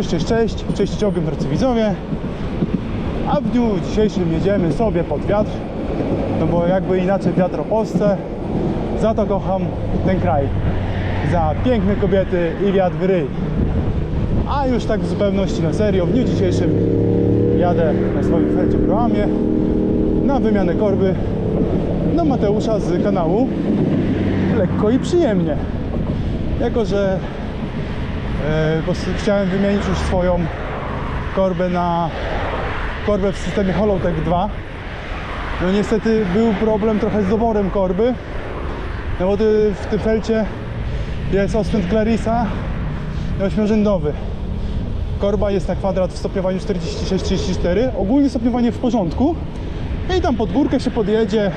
Cześć, cześć, cześć, cześć czołgiem drodzy widzowie. A w dniu dzisiejszym jedziemy sobie pod wiatr, no bo jakby inaczej wiatr o Polsce. Za to kocham ten kraj. Za piękne kobiety i wiatr w ryj. A już tak w zupełności na serio, w dniu dzisiejszym jadę na swoim felcie Proamie na wymianę korby do Mateusza z kanału Lekko i Przyjemnie. Jako, że e, prostu chciałem wymienić już swoją korbę na korbę w systemie Holotech 2. No niestety był problem trochę z doborem korby. No bo w tym felcie jest ospęd Clarisa ośmiorzędowy. Korba jest na kwadrat w stopniowaniu 46-34. Ogólnie stopniowanie w porządku. I tam pod górkę się podjedzie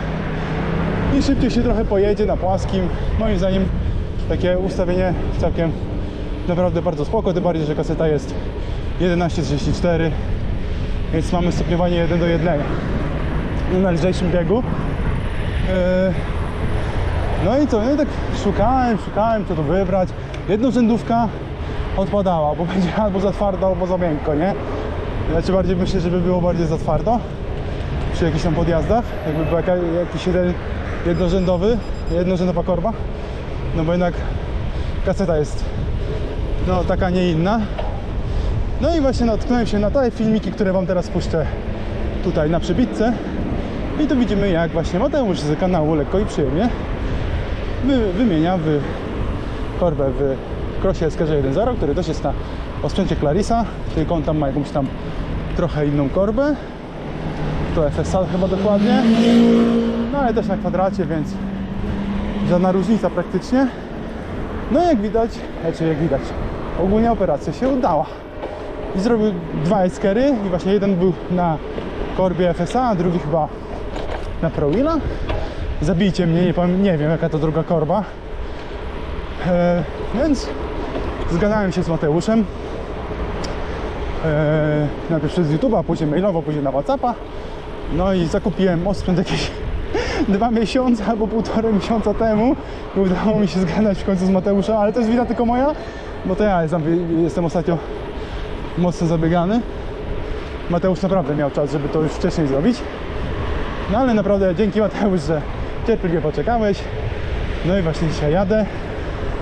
i szybciej się trochę pojedzie na płaskim. Moim zdaniem takie ustawienie całkiem naprawdę bardzo spoko, tym bardziej, że kaseta jest 11.34 więc mamy stopniowanie 1 do 1 na lżejszym biegu. Eee, No i co, no i tak szukałem, szukałem co tu wybrać. Jednorzędówka odpadała, bo będzie albo za twardo, albo za miękko, nie? Znaczy bardziej myślę, żeby było bardziej za twardo przy jakichś tam podjazdach, jakby był jakiś jeden jednorzędowy, jednorzędowa korba, no bo jednak kaseta jest no taka, nie inna. No i właśnie natknąłem się na te filmiki, które Wam teraz puszczę tutaj na przybitce i tu widzimy jak właśnie Mateusz z kanału Lekko i Przyjemnie wy, wymienia w korbę w Crossie SKG 1.0, który też jest na osprzęcie Clarisa, tylko on tam ma jakąś tam trochę inną korbę to FSA chyba dokładnie. No ale też na kwadracie, więc żadna różnica praktycznie. No jak widać, znaczy jak widać, ogólnie operacja się udała. I zrobił dwa eskery i właśnie jeden był na korbie FSA, a drugi chyba na ProWilla. Zabijcie mnie, nie, pamię- nie wiem jaka to druga korba. E, więc zgadałem się z Mateuszem. E, najpierw przez YouTube'a, później mailowo, później na Whatsappa. No i zakupiłem osprzęt jakieś dwa miesiące albo półtorej miesiąca temu. I udało mi się zgadać w końcu z Mateuszem, ale to jest wina tylko moja, bo to ja jestem, ostatnio mocno zabiegany. Mateusz naprawdę miał czas, żeby to już wcześniej zrobić. No ale naprawdę dzięki Mateusz, że cierpliwie poczekałeś. No i właśnie dzisiaj jadę.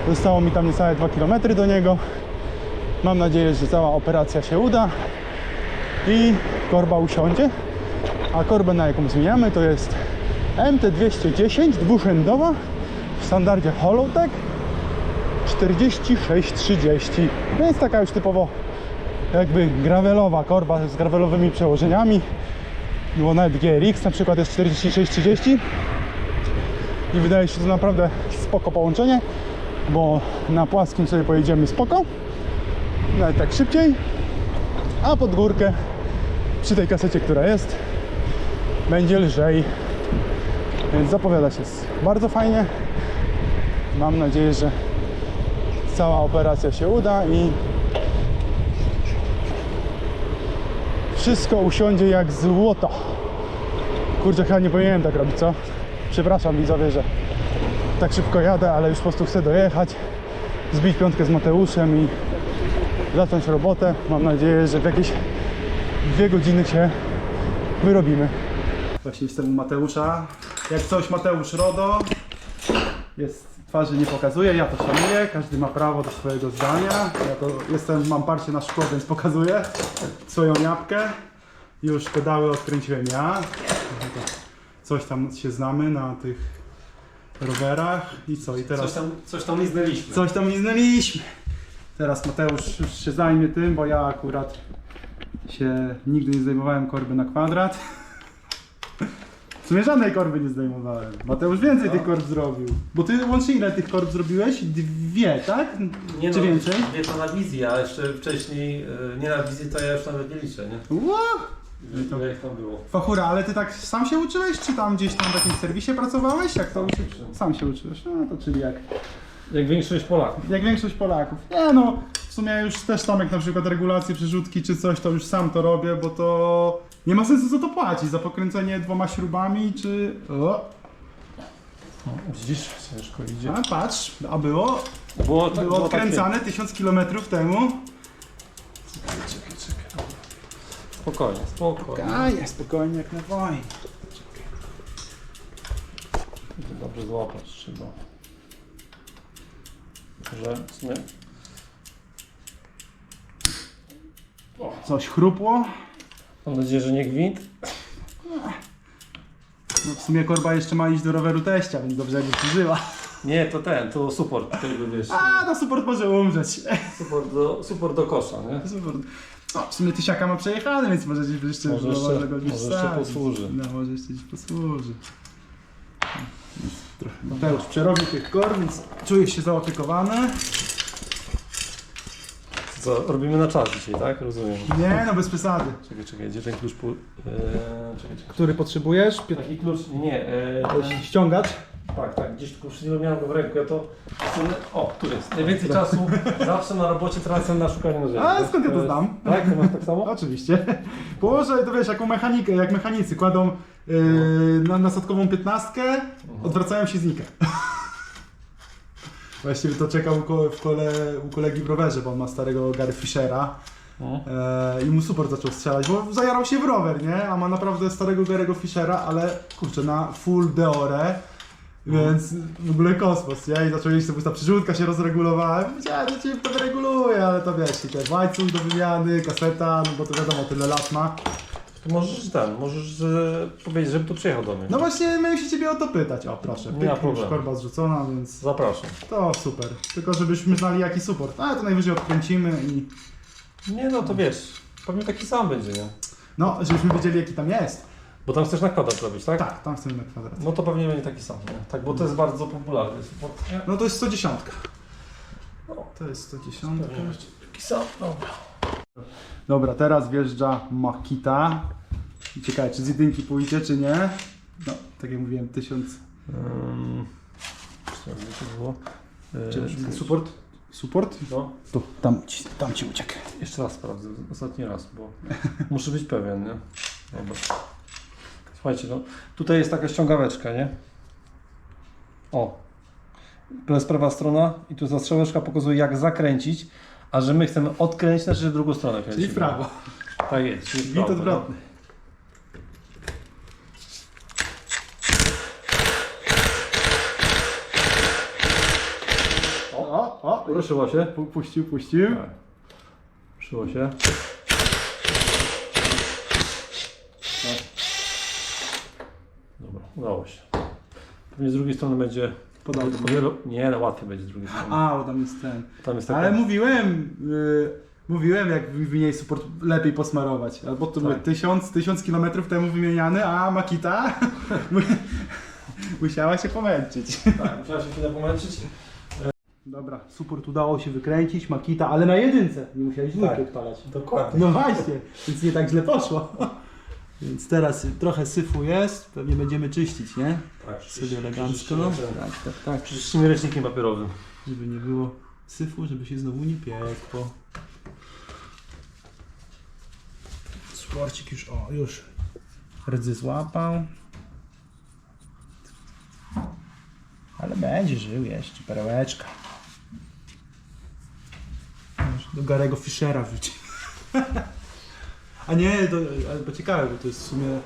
Zostało mi tam niecałe 2 km do niego. Mam nadzieję, że cała operacja się uda i korba usiądzie. A korbę na jaką zmieniamy to jest MT210 dwurzędowa w standardzie Holotech 4630. Więc taka już typowo jakby gravelowa korba z gravelowymi przełożeniami. Bo nawet GRX na przykład jest 4630 i wydaje się to naprawdę spoko połączenie, bo na płaskim sobie pojedziemy spoko, nawet tak szybciej, a pod górkę przy tej kasecie, która jest, będzie lżej. Więc zapowiada się bardzo fajnie. Mam nadzieję, że cała operacja się uda i wszystko usiądzie jak złoto. Kurczę, chyba nie powinienem tak robić, co? Przepraszam widzowie, że tak szybko jadę, ale już po prostu chcę dojechać, zbić piątkę z Mateuszem i zacząć robotę. Mam nadzieję, że w jakieś dwie godziny się wyrobimy. Właśnie jestem u Mateusza. Jak coś Mateusz RODO. Jest, twarzy nie pokazuje, ja to szanuję. Każdy ma prawo do swojego zdania. Ja to jestem, mam parcie na szkło, więc pokazuję swoją jabłkę. Już pedały odkręciłem ja. Coś tam się znamy na tych rowerach. I co? I teraz Coś tam, coś tam liznęliśmy. Coś tam liznęliśmy. Teraz Mateusz już się zajmie tym, bo ja akurat się nigdy nie zdejmowałem korby na kwadrat. W sumie żadnej korby nie zdejmowałem. Mateusz więcej tych korb zrobił. Bo ty łącznie ile tych korb zrobiłeś? Dwie, tak? Nie Czy no, więcej? Nie to na wizji, a jeszcze wcześniej, y, nie na wizji to ja już nawet nie liczę, nie? Ło! to- Ile ich tam było? Fachura, ale ty tak sam się uczyłeś, czy tam gdzieś tam w jakimś serwisie pracowałeś? Jak to? Sam się uczyłeś. No to czyli jak? Jak większość Polaków. Jak większość Polaków. Nie no, w sumie już też tam jak na przykład regulacje, przerzutki czy coś, to już sam to robię, bo to nie ma sensu za to płacić, za pokręcenie dwoma śrubami czy... O, Widzisz, ciężko idzie. a patrz, a było, Było, tak, było odkręcane tysiąc kilometrów temu. Spokojnie, spokojnie. Spokojnie, spokojnie jak na wojnie. To dobrze złapać trzeba. Że sumie... Coś chrupło. Mam nadzieję, że nie gwint. No w sumie korba jeszcze ma iść do roweru teścia, więc dobrze jakby przeżyła. Nie, to ten, to support, którego wiesz. A, no support może umrzeć. Support do, support do kosza, nie? Support. No, w sumie tysiaka ma przejechany, więc może gdzieś jeszcze, Może jeszcze- go gdzieś może jeszcze wsadzić. posłuży. No, może jeszcze gdzieś posłuży. Trochę Mateusz przerobił tych korb, więc czuję się zaopiekowany. Co, robimy na czas dzisiaj, tak? Rozumiem. Nie, no bez przesady. Czekaj, czekaj, gdzie ten klucz pół... Eee, czekaj, czekaj. Który potrzebujesz? Pię- Taki klucz, nie, eee, ten- Ściągacz? tak, tak, gdzieś tylko przed chwilą miałem go w ręku, ja to... O, tu jest. Najwięcej czasu zawsze na robocie tracę na szukanie narzędzi. A, skąd ja to znam? Tak, ty masz tak samo? Oczywiście. Położę, to wiesz, jaką mechanikę, jak mechanicy kładą yy, na nasadkową piętnastkę, odwracają się znika. Właściwie to czekał u, ko- w kole, u kolegi w rowerze, bo on ma starego Gary Fishera No. e, i mu super zaczął strzelać, bo zajarał się w rower, nie? A ma naprawdę starego Gary'ego Fishera, ale kurczę, na full deore, więc w ogóle kosmos, nie? I zaczął jeść sobie ta przyrzutka się rozregulowała. Powiedziałem, że cię to wyreguluje, ale to wiesz, i ten łańcuch do wymiany, kaseta, no bo to wiadomo, tyle lat ma. To możesz ten, możesz e, powiedzieć, żeby tu przyjechał do mnie. No właśnie, miałem się ciebie o to pytać. O, proszę, Nie ma pyk, już problemu. korba zrzucona, więc Zapraszam. to super. Tylko żebyśmy znali jaki support. Ale to najwyżej odkręcimy i... Nie no, to wiesz, pewnie taki sam będzie, nie? No, żebyśmy wiedzieli jaki tam jest. Bo tam chcesz na kwadrat robić, tak? Tak, tam chcemy na kwadrat. No to pewnie będzie taki sam, nie? Tak, bo to jest bardzo popularny support, nie? No to jest 110. No, To jest 110. pewnie będzie taki sam, dobra. Dobra, teraz wjeżdża Makita. I Ciekawe, czy z jedynki pójdzie, czy nie. No, tak jak mówiłem, 1000. Um, co to było? E, Czy support? Support? No, Tu, tam ci, tam ci uciekł. jeszcze raz sprawdzę, ostatni raz, bo muszę być pewien, nie? Dobra. Słuchajcie, no, tutaj jest taka ściągaweczka, nie? O. To jest prawa strona i tu zastrzałeczka pokazuje jak zakręcić, a że my chcemy odkręcić, znaczy że w drugą stronę kręcimy. Czyli w prawo. Tak jest, czyli w prawo, no. odwrotny. O, o, no. Ruszyło się. Pu- Puścił, puścił. Tak. Ruszyło się. Tak. Dobra, udało się. Pewnie z drugiej strony będzie Podobnie. o wiele- Nie, no łatwiej będzie z drugiej strony. A, bo tam jest ten. Tam jest taka... Ale mówiłem, y, mówiłem jak w w niej support lepiej posmarować. Albo to były Tak. tysiąc, tysiąc kilometrów temu wymieniany, a Makita musiała się pomęczyć. Tak, musiała się chwilę pomęczyć. Dobra, support udało się wykręcić, Makita, ale na jedynce. Nie musiałeś dwójki Tak. odpalać. Dokładnie. No właśnie, więc nie tak źle poszło. Więc teraz trochę syfu jest, pewnie będziemy czyścić, nie? Tak, Sobie elegancko. Tak, tak, tak. Przyczyścimy ręcznikiem papierowym. Żeby nie było syfu, żeby się znowu nie piekło. Sporcik już, o, już rdzy złapał. Ale będzie żył jeszcze, perełeczka. Do Garego Fischera wrzuci. A nie, to, ale bo ciekawe, bo to jest w sumie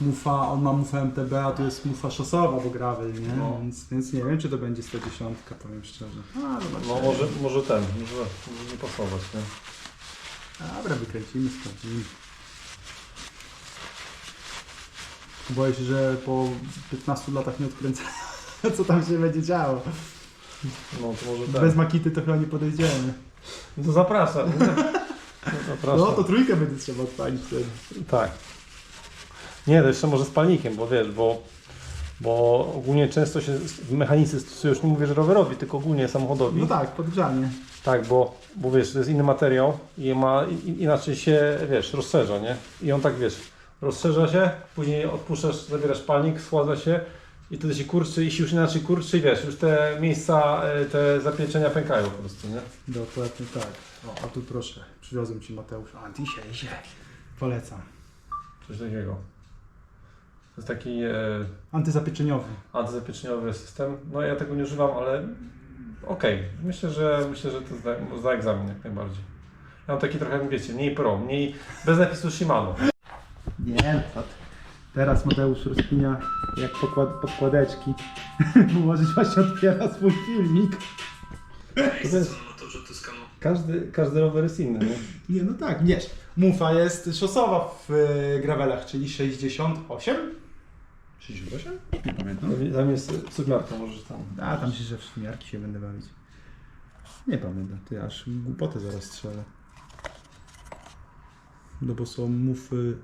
mufa, on ma mufę MTB, a to jest mufa szosowa, bo gravel, nie? No. Więc, więc nie wiem, czy to będzie 110, powiem szczerze. A, zobaczymy. No może, może ten, może, może nie pasować, nie? Dobra, wykręcimy, sprawdzimy. Boję się, że po 15 latach nie odkręcę, co tam się będzie działo. No to może ten. Bez makity to chyba nie podejdziemy. No to zapraszam. No, zapraszam. No to trójkę będzie trzeba odpalić wtedy. Tak. Nie, to jeszcze może z palnikiem, bo wiesz, bo, bo ogólnie często się mechanicy stosują, już nie mówię, że rowerowi, tylko ogólnie samochodowi. No tak, podgrzanie. Tak, bo, bo wiesz, to jest inny materiał i ma inaczej się, wiesz, rozszerza, nie? I on tak, wiesz, rozszerza się, później odpuszczasz, zabierasz palnik, schładza się i wtedy się kurczy i się już inaczej kurczy i wiesz, już te miejsca, e, te zapieczenia pękają po prostu, nie? Dokładnie tak. O, a tu proszę, przywiozłem Ci Mateusz. Antisie, Polecam. Coś takiego. To jest taki e, Antyzapieczeniowy. antyzapieczeniowy system. No ja tego nie używam, ale okej. Myślę, że myślę, że to zda, zda egzamin jak najbardziej. Ja mam taki trochę, wiecie, mniej pro, mniej bez napisu Shimano. Nie, no Teraz Mateusz rozpinia jak pokład, podkładeczki. Może właśnie otwiera swój filmik. To jest, każdy, każdy rower jest inny, nie? Nie, no tak, wiesz. Mufa jest szosowa w e, gravelach, czyli 68? 68? Nie pamiętam. Tam- jest cukierka, możesz tam. A, tam się, że w śmiarki się będę bawić. Nie pamiętam, ty aż głupotę zaraz strzelę. No bo są mufy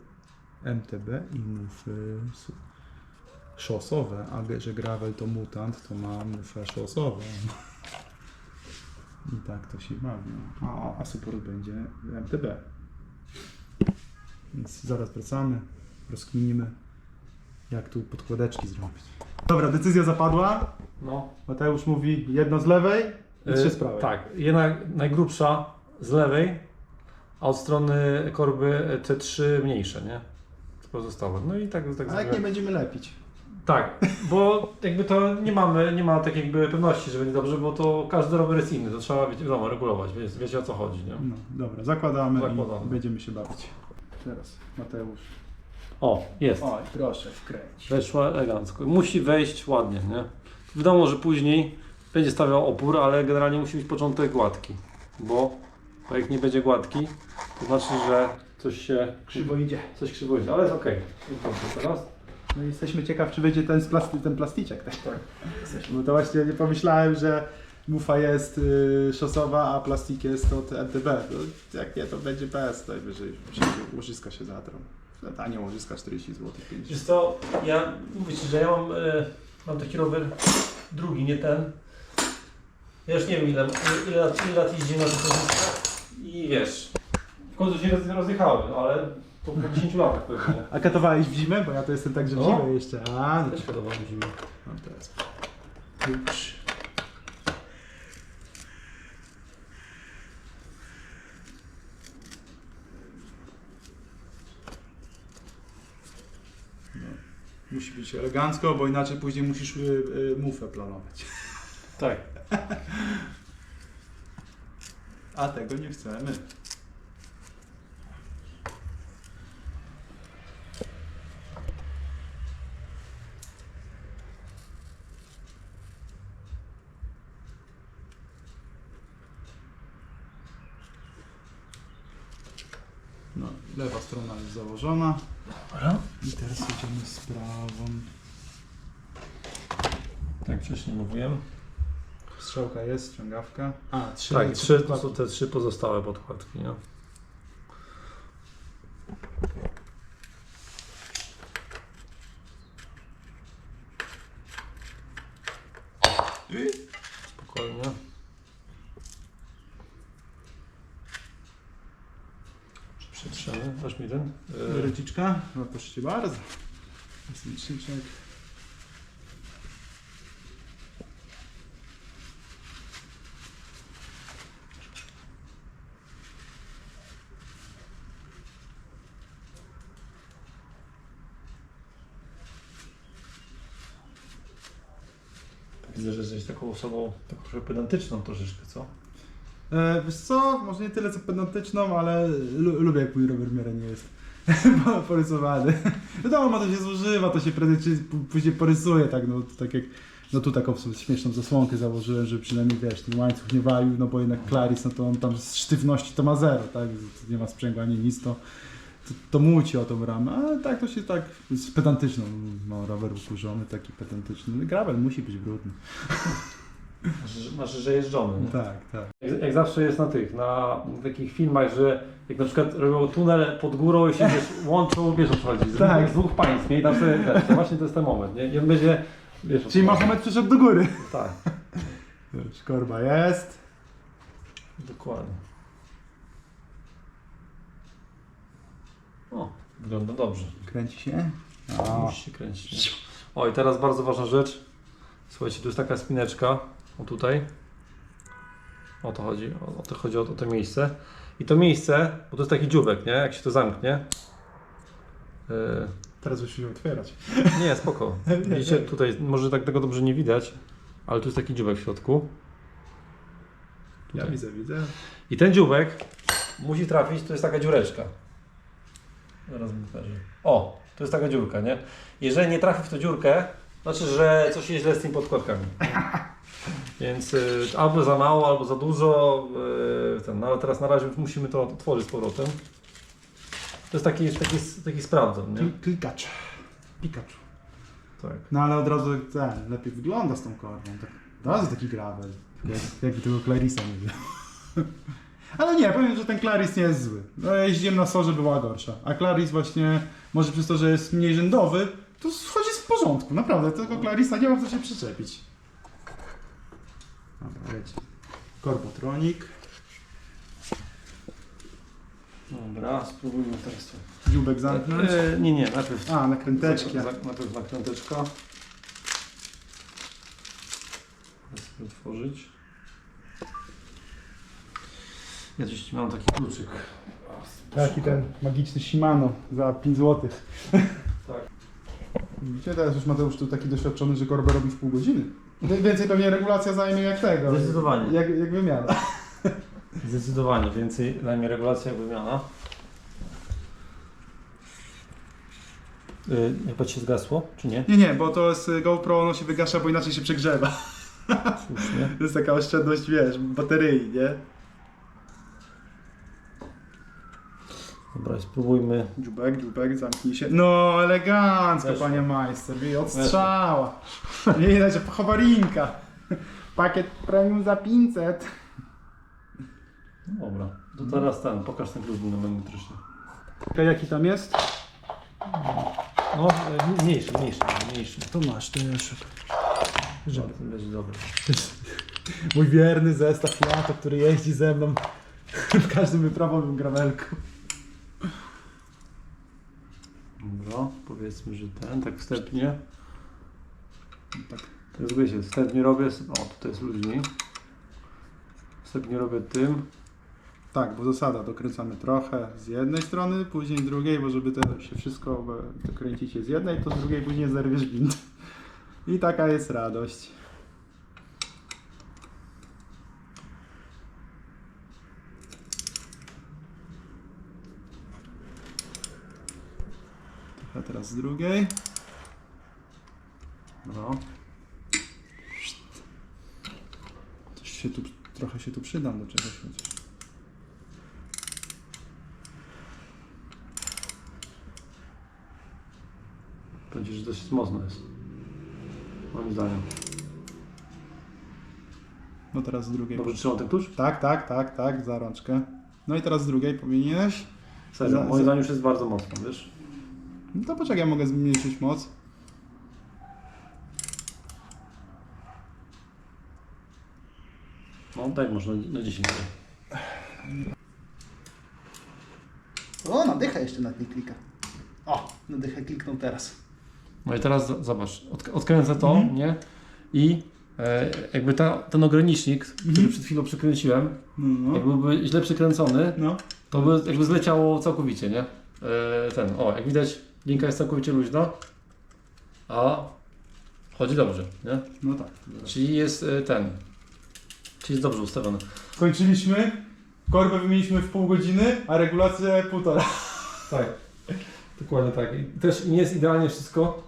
MTB i mufy szosowe, a że gravel to mutant, to ma mufę szosową. I tak to się bawi. A, a support będzie MTB. Więc zaraz wracamy, rozkminimy jak tu podkładeczki zrobić. Dobra, decyzja zapadła. No. Mateusz mówi jedno z lewej i trzy z prawej. Tak, jedna najgrubsza z lewej, a od strony korby te trzy mniejsze, nie? Pozostałe. No i tak, tak A jak nie będziemy lepić? Tak, bo jakby to nie mamy, nie ma tak jakby pewności, że będzie dobrze, bo to każdy rower jest inny, to trzeba wiadomo, regulować, wiecie, wiecie o co chodzi, nie? No, dobra, zakładamy, Zakładamy. i będziemy się bawić. Teraz Mateusz. O, jest. Oj, proszę, wkręć. Weszła elegancko. Musi wejść ładnie, nie? Wiadomo, że później będzie stawiał opór, ale generalnie musi być początek gładki, bo bo jak nie będzie gładki, to znaczy, że coś się Krzywo idzie. coś krzywo idzie, ale jest okej. Teraz? No i jesteśmy ciekaw, czy będzie ten, z plasty, ten plasticzek. Tak? Tak. Bo to właśnie nie pomyślałem, że mufa jest y, szosowa, a plastik jest od MTB. To jak nie, to będzie bez, najwyżej łożyska się zatrą. Tanie łożyska 40 zł. 50. Wiesz co, ja mówię Ci, że ja mam, e, mam taki rower drugi, nie ten. Ja już nie wiem ile, ile, lat, ile lat jeździłem na tych i wiesz, końcu się roz- rozjechały, ale to po 10 latach pewnie. A katowałeś w zimę? Bo ja to jestem tak, że w No. zimę jeszcze. A, no Też podoba mi się. Mam teraz. No, Musi być elegancko, bo inaczej później musisz y, y, mufę planować. Tak. A tego nie chcemy. No, lewa strona jest założona. Dobra. I teraz jedziemy z prawą. Tak wcześniej mówiłem. Strzałka jest, ściągawka. A, trzy. Tak, trzy, to te trzy pozostałe podkładki, nie? Spokojnie. Przetrzemy. Dasz mi ten? Yy, Ryciczka? No proszę bardzo. Jest liczniczek. Widzę, że jesteś taką osobą tak trochę pedantyczną troszeczkę, co? E, wiesz co, może nie tyle co pedantyczną, ale lu lubię jak mój rower w miarę nie jest po- porysowany. Wiadomo, to się zużywa, to się prędzej czy później porysuje, tak, no to tak jak no tu taką sobie śmieszną zasłonkę założyłem, żeby przynajmniej wiesz, ten łańcuch nie walił, no bo jednak Claris, no to on tam z sztywności to ma zero, tak, nie ma sprzęgła ani nic, to, to, to muci o tą ramę, ale tak to się tak z pedantyczną, mam rower ukurzony, taki pedantyczny, gravel musi być brudny. Masz, masz że jeżdżony. nie? Tak, tak. Jak, jak zawsze jest na tych, na takich filmach, że jak na przykład robią tunel pod górą i się wiesz, łączą, wiesz o co chodzi, z, Tak. z dwóch państw, nie? I tam sobie, wiesz, to właśnie to jest ten moment, nie? I on będzie, wiesz Czyli. Mahomet przyszedł do góry. Tak, Już korba jest. dokładnie. O, wygląda dobrze. Kręci się. A, Musi się kręcić. Nie? O, i teraz bardzo ważna rzecz. Słuchajcie, tu jest taka spineczka, o tutaj. O to chodzi, o, o to chodzi o to, to miejsce. I to miejsce, bo to jest taki dziubek, nie? Jak się to zamknie. Yy, teraz już się otwierać. nie, spoko. Widzicie, tutaj może tak tego dobrze nie widać, ale tu jest taki dziubek w środku. Ja Tutaj. widzę, widzę. I ten dziubek musi trafić, to jest taka dziureczka. Zaraz mi pokażę. O, to jest taka dziurka, nie? Jeżeli nie trafi w tą dziurkę, znaczy, że coś jest źle z tymi podkładkami. Więc y, albo za mało, albo za dużo. Y, ten, no ale teraz na razie musimy to otworzyć z powrotem. To jest taki, taki, taki sprawdzon, nie? Kli- Klikacz. Pikachu. Tak. No ale od razu ten, lepiej wygląda z tą korbą. Tak, od razu taki gravel. Jak, jakby tego Clarisa nie wziął. Ale nie, powiem, że ten Claris nie jest zły. No, ja jeździłem na Sorze, była gorsza. A Claris właśnie, może przez to, że jest mniej rzędowy, to wchodzi w porządku. Naprawdę, tego Clarisa nie ma co się przyczepić. Dobra, leci. Korbotronik. Dobra, spróbujmy teraz to. Dziubek zamknąć. E, nie, nie, najpierw. A, nakręteczki. Za- za- Najpierw nakręteczka. Teraz otworzyć. Ja gdzieś mam taki kluczyk. Taki ten magiczny Shimano za 5 zł. Tak. Widzicie, teraz już Mateusz tu taki doświadczony, że korbę robi w pół godziny. Więcej pewnie regulacja zajmie jak tego. Zdecydowanie. Jak, jak wymiana. Zdecydowanie więcej mnie regulacja jak wymiana. Yy, chyba się zgasło, czy nie? Nie, nie, bo to jest y, GoPro, ono się wygasza, bo inaczej się przegrzewa. Słusznie. To jest taka oszczędność, wiesz, bateryi, nie? Dobra, spróbujmy. Dziubek, dziubek, zamknij się. No, elegancko, Weszło. panie majster, wie, odstrzała. Nie widać, że pochowarinka. Pakiet premium za 500. No Dobra, to teraz ten, pokaż ten klucz dynamitryczny. Jaki tam jest? No, e, mniejszy, mniejszy, mniejszy. To masz, to jeszcze. Żeby ten będzie dobry. Mój wierny zestaw Fiata, który jeździ ze mną w każdym wyprawowym gravelku. Dobra, powiedzmy, że ten, tak wstępnie. Tak. Tak wiecie, wstępnie robię, o tutaj jest luźniej. Wstępnie robię tym. Tak, bo zasada, dokręcamy trochę z jednej strony, później drugiej, bo żeby to się wszystko dokręcicie z jednej, to z drugiej później zerwiesz gwint. I taka jest radość. Teraz z drugiej. No. Coś się tu, trochę się tu przydam do czegoś chociaż. Będzie, że dosyć mocno jest. Moim zdaniem. No teraz z drugiej. Dobrze trzymam ten klucz? Tak, tak, tak, tak, za rączkę. No i teraz z drugiej powinieneś. Serio, moim zdaniem już jest bardzo mocno, wiesz? No to poczekaj, ja mogę zmniejszyć moc. No tak można na 10. O, na dychę jeszcze nad nie klika. O, na dychę kliknął teraz. No i teraz z- zobacz, odk- odkręcę to, nie? I e, jakby ta, ten ogranicznik, który przed chwilą przykręciłem, No, jakby był źle przykręcony, no. to by jakby zleciało całkowicie, nie? E, ten, o, jak widać, linka jest całkowicie luźna, a chodzi dobrze, nie? No tak. Czyli jest e, ten, czyli jest dobrze ustawiony. Skończyliśmy. Korbę wymieniliśmy w pół godziny, a regulację półtora. Tak, dokładnie tak. I też nie jest idealnie wszystko.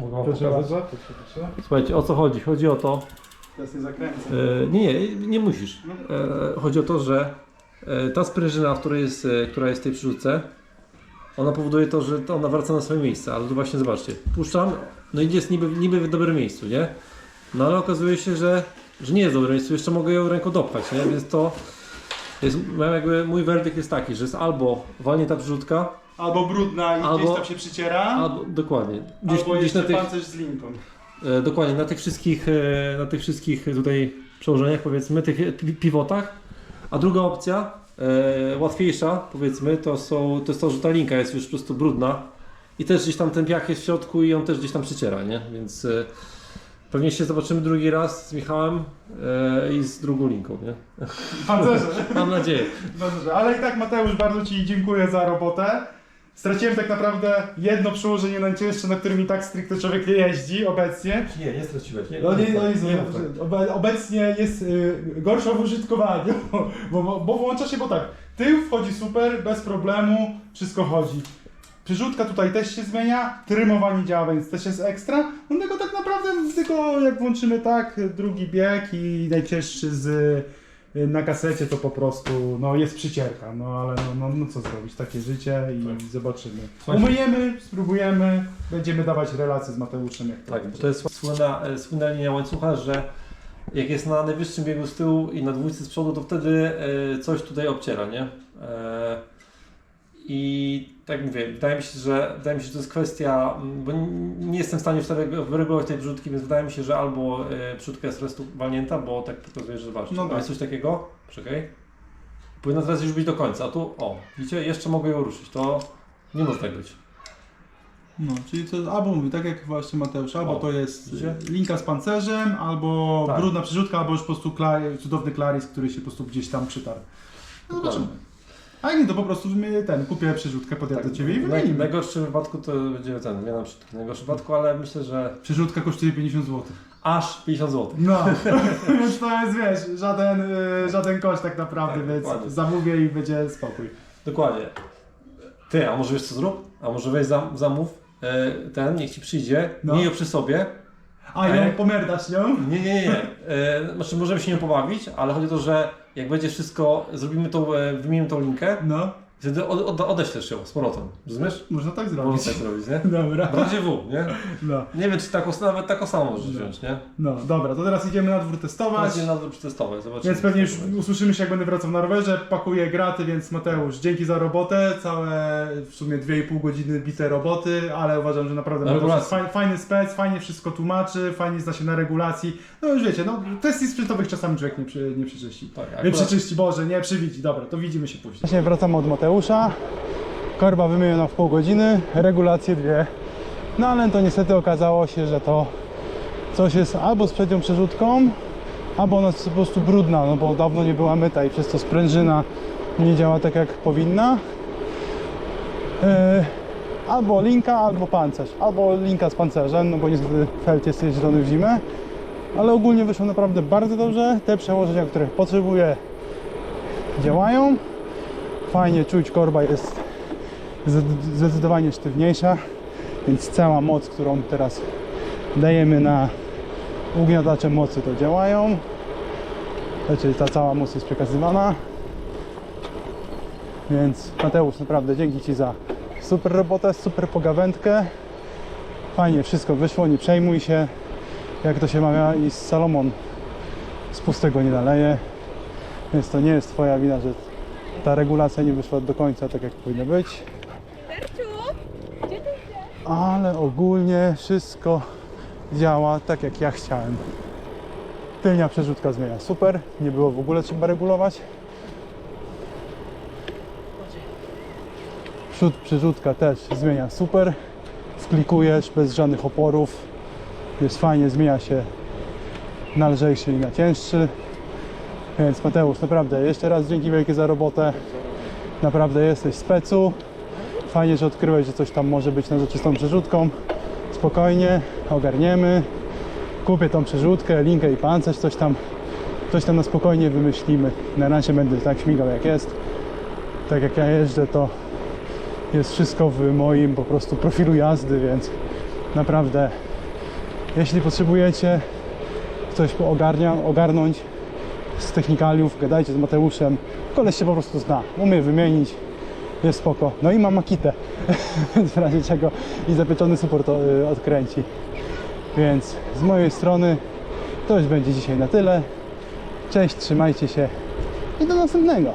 Mogę wam pokazać. proszę, proszę. Słuchajcie, o co chodzi? Chodzi o to, Teraz nie zakręcę. E, nie, nie, nie musisz. E, chodzi o to, że e, ta sprężyna, w której jest, e, która jest w tej przyrzutce, ona powoduje to, że ona wraca na swoje miejsce, ale tu właśnie zobaczcie, puszczam, no i jest niby, niby w dobrym miejscu, nie? No ale okazuje się, że, że nie jest w dobrym miejscu, jeszcze mogę ją ręką dopchać, nie? Więc to jest, jakby, mój werdykt jest taki, że jest albo walnie ta przyrzutka, Albo brudna i Albo- gdzieś tam się przyciera, albo, dokładnie, gdzieś, gdzieś jeszcze na tych, pancerz z linką. E, Dokładnie, na tych wszystkich, e, na tych wszystkich tutaj przełożeniach, powiedzmy, tych pi- pivotach. A druga opcja, e, łatwiejsza, powiedzmy, to, są, to jest to, że ta linka jest już po prostu brudna i też gdzieś tam ten piach jest w środku i on też gdzieś tam przyciera, nie? Więc e, pewnie się zobaczymy drugi raz z Michałem e, i z drugą linką, nie? Pancerze. Mam nadzieję. Dobrze, ale i tak Mateusz, bardzo Ci dziękuję za robotę. Straciłem tak naprawdę jedno przełożenie najcięższe, na którym i tak stricte człowiek nie jeździ obecnie. Nie, nie straciłeś. Nie, No nie, no nie, nie, nie, mów tak. obe- obecnie jest y, gorsza w użytkowaniu, bo, bo, bo włącza się, bo tak, tył wchodzi super, bez problemu, wszystko chodzi. Przerzutka tutaj też się zmienia, trymowanie działa, więc też jest ekstra. No tak naprawdę, tylko jak włączymy tak, drugi bieg i najcięższy z na kasecie to po prostu no jest przycierka, no ale no, no, no co zrobić, takie życie i Tak. zobaczymy. Słuchajcie- Umyjemy, spróbujemy, będziemy dawać relacje z Mateuszem jak to Tak, bo będzie. to jest słynna, e, słynna linia łańcucha, że jak jest na najwyższym biegu z tyłu i na dwójce z przodu, to wtedy e, coś tutaj obciera, nie? E, I tak mówię, wydaje mi się, że wydaje mi się, że to jest kwestia, bo nie jestem w stanie wtedy wyregulować tej przrzutki, więc wydaje mi się, że albo e, przrzutka jest restu walnięta, bo tak pokazuje, że zobaczcie, No tak. jest coś takiego, czekaj, powinna teraz już być do końca, a tu, o, widzicie, jeszcze mogę ją ruszyć, to nie może tak być. No, czyli to albo mówi, tak jak właśnie Mateusz, albo O, to jest widzicie? linka z pancerzem, albo Tak. brudna przerzutka, albo już po prostu cudowny klaris, który się po prostu gdzieś tam przytarł. No zobaczymy. A nie, to po prostu my ten, kupię przerzutkę, podjadę do Ciebie i w wymienimy. w najgorszym wypadku to będzie ten, zmiana przrzutki. W najgorszym wypadku, ale myślę, że Przerzutka kosztuje 50 zł. aż 50 zł. No, więc to jest, wiesz, żaden, y, żaden koszt tak naprawdę, Tak, więc dokładnie. zamówię i będzie spokój. Dokładnie. Ty, a może wiesz co zrób? A może weź zam, zamów e, ten, niech ci przyjdzie, No. miej ją przy sobie. A, ją jak- pomerdasz nią? Nie, nie, nie. E, znaczy możemy się nią pobawić, ale chodzi o to, że jak będzie wszystko, zrobimy tą, e, wymienimy tą linkę, No, wtedy od, od, odeślesz ją z powrotem. Rozumiesz? można tak Można zrobić. tak zrobić, nie? Dobra, W razie W, nie? no, Nie wiem, czy taką, nawet taką samą możesz No. wziąć, nie? no, dobra, to teraz idziemy na dwór testować. Właśnie na to przetestować, zobaczymy. Więc pewnie już usłyszymy się, jak będę wracał na rowerze. Pakuję graty, więc Mateusz, dzięki za robotę. Całe w sumie 2,5 godziny bite roboty, ale uważam, że naprawdę Mateusz jest Regulacji. faj, fajny spec, fajnie wszystko tłumaczy, fajnie zna się na regulacji. No już wiecie, no kwestii sprzętowych czasami człowiek nie, przy, nie przeczyści. Tak, Nie przeczyści, Boże, nie przywidzi. Dobra, to widzimy się później. Właśnie wracamy od Mateusza. Korba wymieniona w pół godziny, regulacje dwie. No ale to niestety okazało się, że to coś jest albo z przednią przerzutką, albo ona jest po prostu brudna, no bo dawno nie była myta i przez to sprężyna nie działa tak jak powinna. Yy, albo linka, albo pancerz. Albo linka z pancerzem, no bo niestety felt jest jeżdżony w zimę. Ale ogólnie wyszło naprawdę bardzo dobrze. Te przełożenia, których potrzebuję, działają. Fajnie czuć, korba jest zde- zdecydowanie sztywniejsza, więc cała moc, którą teraz dajemy na ugniatacze mocy to działają. Czyli ta cała moc jest przekazywana. Więc Mateusz, naprawdę dzięki Ci za super robotę, super pogawędkę. Fajnie wszystko wyszło, nie przejmuj się. Jak to się mawia i Salomon z pustego nie naleje. Więc to nie jest Twoja wina, że ta regulacja nie wyszła do końca tak jak powinna być. Ale ogólnie wszystko działa tak jak ja chciałem. Tylnia przerzutka zmienia super, nie było w ogóle trzeba regulować. Przód przerzutka też zmienia super. Wklikujesz bez żadnych oporów. Jest fajnie, zmienia się na lżejszy i na cięższy. Więc Mateusz, naprawdę jeszcze raz dzięki wielkie za robotę. Naprawdę jesteś specu. Fajnie, że odkryłeś, że coś tam może być nazoczystą przerzutką. Spokojnie, ogarniemy. Kupię tą przerzutkę, linkę i pancerz, coś tam, coś tam na spokojnie wymyślimy. Na razie będę tak śmigał jak jest. Tak jak ja jeżdżę, to jest wszystko w moim po prostu profilu jazdy, więc naprawdę jeśli potrzebujecie coś poogarnia, ogarnąć z technikaliów, gadajcie z Mateuszem. Koleś się po prostu zna, umie wymienić, jest spoko. No i ma makitę, w razie czego i zapieczony suport y, odkręci. Więc z mojej strony to już będzie dzisiaj na tyle. Cześć, trzymajcie się i do następnego.